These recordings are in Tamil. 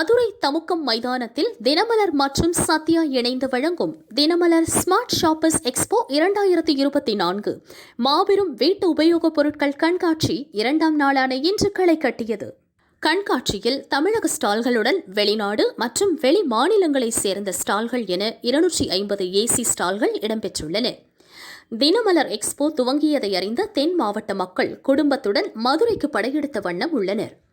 மதுரை தமுக்கம் மைதானத்தில் தினமலர் மற்றும் சத்யா இணைந்து வழங்கும் தினமலர் ஸ்மார்ட் ஷாப்பர்ஸ் எக்ஸ்போ இரண்டாயிரத்தி இருபத்தி நான்கு. மாபெரும் வீட்டு உபயோகப் பொருட்கள் கண்காட்சி இரண்டாம் நாளான இன்று களை கட்டியது. கண்காட்சியில் தமிழக ஸ்டால்களுடன் வெளிநாடு மற்றும் வெளி மாநிலங்களைச் சேர்ந்த ஸ்டால்கள் என இருநூற்றி ஐம்பது ஏசி ஸ்டால்கள் இடம்பெற்றுள்ளன. தினமலர் எக்ஸ்போ துவங்கியதை அறிந்த தென் மாவட்ட மக்கள் குடும்பத்துடன் மதுரைக்கு படையெடுத்த வண்ணம் உள்ளனர்.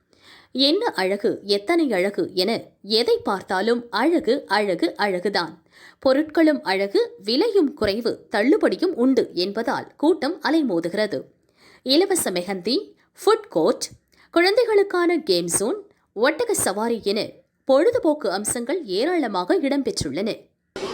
என்ன அழகு எத்தனை அழகு என எதை பார்த்தாலும் அழகு அழகு அழகுதான். பொருட்களும் அழகு விலையும் குறைவு தள்ளுபடியும் உண்டு என்பதால் கூட்டம் அலைமோதுகிறது. இலவச மெஹந்தி ஃபுட் கோர்ட் குழந்தைகளுக்கான கேம் ஜோன் ஒட்டக சவாரி என பொழுதுபோக்கு அம்சங்கள் ஏராளமாக இடம்பெற்றுள்ளன.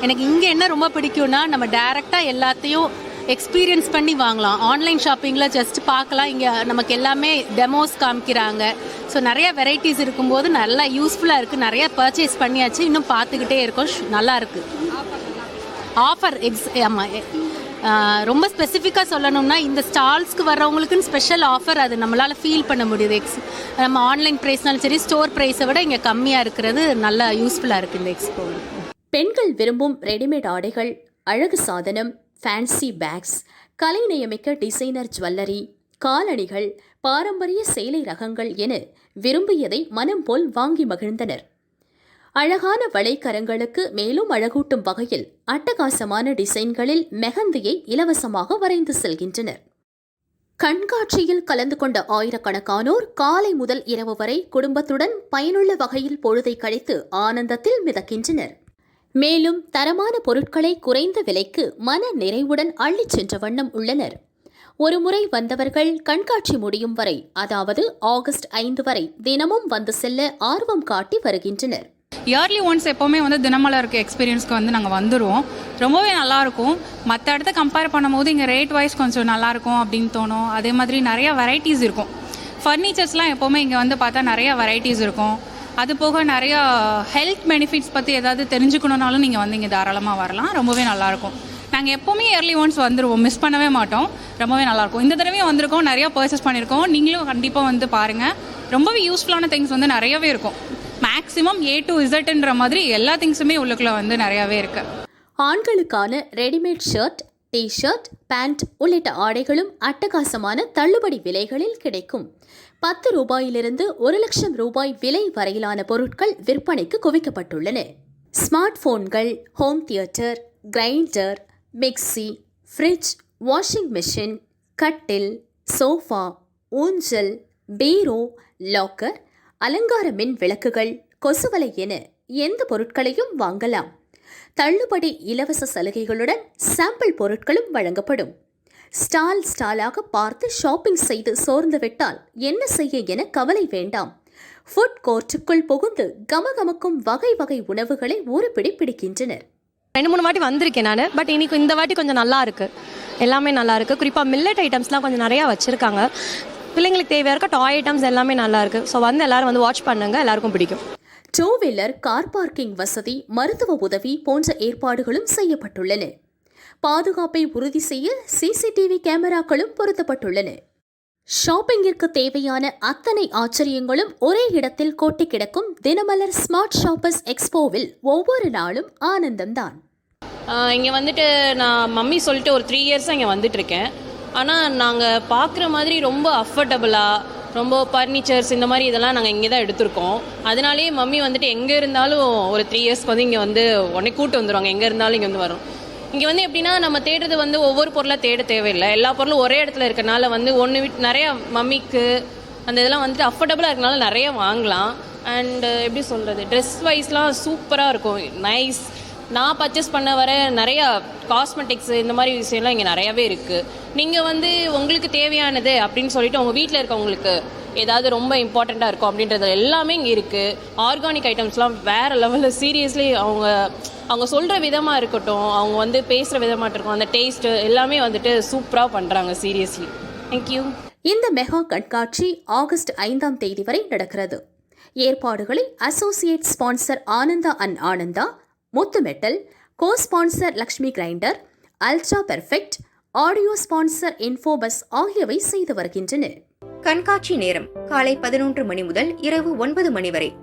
எனக்கு இங்கே என்ன ரொம்ப பிடிக்கும்னா நம்ம டைரெக்டாக எல்லாத்தையும் எக்ஸ்பீரியன்ஸ் பண்ணி வாங்கலாம். ஆன்லைன் ஷாப்பிங்கில் ஜஸ்ட் பார்க்கலாம். இங்கே நமக்கு எல்லாமே டெமோஸ் காமிக்கிறாங்க. ஸோ நிறைய வெரைட்டிஸ் இருக்கும்போது நல்லா யூஸ்ஃபுல்லாக இருக்குது நிறைய பர்ச்சேஸ் பண்ணியாச்சு. இன்னும் பார்த்துக்கிட்டே இருக்கோம். நல்லா இருக்குது ஆஃபர் எக்ஸ் ஆமாம் ரொம்ப ஸ்பெசிஃபிக்காக சொல்லணும்னா இந்த ஸ்டால்ஸ்க்கு வர்றவங்களுக்குன்னு ஸ்பெஷல் ஆஃபர் அது. நம்மளால் ஃபீல் பண்ண முடியுது. எக்ஸ் நம்ம ஆன்லைன் ப்ரைஸ்னாலும் சரி ஸ்டோர் ப்ரைஸை விட இங்கே கம்மியாக இருக்கிறது நல்லா யூஸ்ஃபுல்லாக இருக்குது இந்த எக்ஸ்போ பெண்கள் விரும்பும் ரெடிமேட் ஆடைகள் அழகு சாதனம் ஃபேன்சி பேக்ஸ் கலைநயமிக்க டிசைனர் ஜுவல்லரி காலணிகள் பாரம்பரிய சேலை ரகங்கள் என விரும்பியதை மனம் போல் வாங்கி மகிழ்ந்தனர். அழகான வளைக்கரங்களுக்கு மேலும் அழகூட்டும் வகையில் அட்டகாசமான டிசைன்களில் மெஹந்தியை இலவசமாக வரைந்து செல்கின்றனர். கண்காட்சியில் கலந்து கொண்ட ஆயிரக்கணக்கானோர் காலை முதல் இரவு வரை குடும்பத்துடன் பயனுள்ள வகையில் பொழுதை கழித்து ஆனந்தத்தில் மிதக்கின்றனர். மேலும் தரமான பொருட்களை குறைந்த விலைக்கு மன நிறைவுடன் அள்ளிச் சென்ற வண்ணம் உள்ளனர். ஒருமுறை வந்தவர்கள் கண்காட்சி முடியும் வரை அதாவது ஆகஸ்ட் ஐந்து வரை தினமும் வந்து செல்ல ஆர்வம் காட்டி வருகின்றனர். இயர்லி ஒன்ஸ் எப்போவுமே வந்து தினமலருக்கு எக்ஸ்பீரியன்ஸ்க்கு வந்து நாங்கள் வந்துடுவோம் ரொம்பவே நல்லாயிருக்கும் மற்ற இடத்த கம்பேர் பண்ணும்போது இங்கே ரேட் வைஸ் கொஞ்சம் நல்லாயிருக்கும் அப்படின்னு தோணும். அதே மாதிரி நிறைய வெரைட்டிஸ் இருக்கும். ஃபர்னிச்சர்ஸ்லாம் எப்போவுமே இங்கே வந்து பார்த்தா நிறைய வெரைட்டிஸ் இருக்கும். அது போக நிறையா ஹெல்த் பெனிஃபிட்ஸ் பற்றி ஏதாவது தெரிஞ்சுக்கணுன்னாலும் நீங்கள் வந்து இங்கே தாராளமாக வரலாம். ரொம்பவே நல்லாயிருக்கும். நாங்கள் எப்போவுமே இயர்லி ஒன்ஸ் வந்துடுவோம் மிஸ் பண்ணவே மாட்டோம். ரொம்பவே நல்லாயிருக்கும். இந்த தடவையும் வந்திருக்கோம். நிறையா பர்ச்சேஸ் பண்ணியிருக்கோம். நீங்களும் கண்டிப்பாக வந்து பாருங்கள் ரொம்பவே யூஸ்ஃபுல்லான திங்ஸ் வந்து நிறையவே இருக்கும். மேக்ஸிமம் ஏ டு இசட்ன்ற மாதிரி எல்லா திங்ஸுமே உள்ளுக்குள்ளே வந்து நிறையாவே இருக்குது ஆண்களுக்கான readymade shirt T shirt pant உள்ளிட்ட ஆடைகளும் அட்டகாசமான தள்ளுபடி விலைகளில் கிடைக்கும். பத்து ரூபாயிலிருந்து ஒரு லட்சம் ரூபாய் விலை வரையிலான பொருட்கள் விற்பனைக்கு குவிக்கப்பட்டுள்ளன. ஸ்மார்ட் போன்கள் home theatre grinder mixie fridge washing machine கட்டில் சோஃபா ஊஞ்சல் பீரோ லாக்கர் அலங்கார மின் விளக்குகள் கொசுவலை என எந்த பொருட்களையும் வாங்கலாம். தள்ளுபடி இலவச சலுகைகளுடன் சாம்பிள் பொருட்களும் வழங்கப்படும். ஸ்டால் ஸ்டாலாக பார்த்து ஷாப்பிங் செய்து சோர்ந்து விட்டால் என்ன செய்ய என கவலை வேண்டாம். ஃபுட் கோர்ட்டுக்குள் புகுந்து கமகமக்கும் வகை வகை உணவுகளை ஒரு பிடி பிடிக்கின்றனர். ரெண்டு மூணு வாட்டி வந்திருக்கேன் நான் பட் இன்னைக்கு இந்த வாட்டி கொஞ்சம் நல்லா இருக்கு. எல்லாமே நல்லா இருக்கு. குறிப்பாக மில்லட் ஐட்டம்ஸ்லாம் கொஞ்சம் நிறையா வச்சிருக்காங்க. பிள்ளைங்களுக்கு தேவையா இருக்க டாய் ஐட்டம்ஸ் எல்லாமே நல்லா இருக்கு. ஸோ வந்து எல்லாரும் வந்து வாட்ச் பண்ணுங்க. எல்லாருக்கும் பிடிக்கும். டூ வீலர் கார் பார்க்கிங் வசதி மருத்துவ உதவி போன்ற ஏற்பாடுகளும் செய்யப்பட்டுள்ளன. பாதுகாப்பை உறுதி செய்ய சிசிடிவி கேமராக்களும் பொருத்தப்பட்டுள்ளன. ஷாப்பிங்கிற்கு தேவையான அத்தனை ஆச்சரியங்களும் ஒரே இடத்தில் கொட்டி கிடக்கும் தினமலர் ஸ்மார்ட் ஷாப்பர்ஸ் எக்ஸ்போவில் ஒவ்வொரு நாளும் ஆனந்தம்தான். இங்கே வந்துட்டு நான் மம்மி சொல்லிட்டு ஒரு த்ரீ இயர்ஸாக இங்கே வந்துட்டுருக்கேன். ஆனால் நாங்கள் பார்க்குற மாதிரி ரொம்ப அஃபர்டபுளாக ரொம்ப ஃபர்னிச்சர்ஸ் இந்த மாதிரி இதெல்லாம் நாங்கள் இங்கே தான் எடுத்திருக்கோம். அதனாலேயே மம்மி வந்துட்டு எங்கே இருந்தாலும் ஒரு த்ரீ இயர்ஸ்க்கு வந்து இங்கே வந்து உடனே கூட்டு வந்துடுவாங்க எங்கே இருந்தாலும் இங்கே வந்து வரும். இங்கே வந்து எப்படின்னா நம்ம தேடுறது வந்து ஒவ்வொரு பொருளாக தேட தேவையில்லை. எல்லா பொருளும் ஒரே இடத்துல இருக்கனால வந்து ஒன்று விட் நிறைய மம்மிக்கு அந்த இதெல்லாம் வந்துட்டு அஃபோர்டபுளாக இருக்கனால நிறைய வாங்கலாம். அண்டு எப்படி சொல்கிறது ட்ரெஸ் வைஸ்லாம் சூப்பராக இருக்கும். நைஸ் நான் பர்ச்சேஸ் பண்ண வர நிறையா காஸ்மெட்டிக்ஸ் இந்த மாதிரி விஷயம்லாம் இங்கே நிறையாவே இருக்குது நீங்கள் வந்து உங்களுக்கு தேவையானது அப்படின்னு சொல்லிட்டு உங்கள் வீட்டில் இருக்கவங்களுக்கு ஏதாவது ரொம்ப இம்பார்ட்டண்ட்டாக இருக்கும் அப்படின்றது எல்லாமே இங்கே இருக்குது ஆர்கானிக் ஐட்டம்ஸ்லாம் வேறு லெவலில் சீரியஸ்லி அவங்க அவங்க சொல்கிற விதமாக இருக்கட்டும் அவங்க வந்து பேசுகிற விதமாக இருக்கட்டும் அந்த டேஸ்ட்டு எல்லாமே வந்துட்டு சூப்பராக பண்ணுறாங்க சீரியஸ்லி தேங்க்யூ இந்த மெகா கண்காட்சி ஆகஸ்ட் ஐந்தாம் தேதி வரை நடக்கிறது. ஏற்பாடுகளை associate sponsor Ananda and Ananda Muthu metal co sponsor Lakshmi grinder ultra perfect audio sponsor இன்ஃபோபஸ் ஆகியவை செய்து வருகின்றன கண்காட்சி நேரம் காலை பதினொன்று மணி முதல் இரவு ஒன்பது மணி வரை.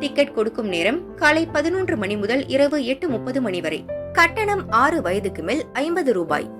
டிக்கெட் கொடுக்கும் நேரம் காலை பதினொன்று மணி முதல் இரவு எட்டு முப்பது மணி வரை. கட்டணம் ஆறு வயதுக்கு மேல் ஐம்பது ரூபாய்.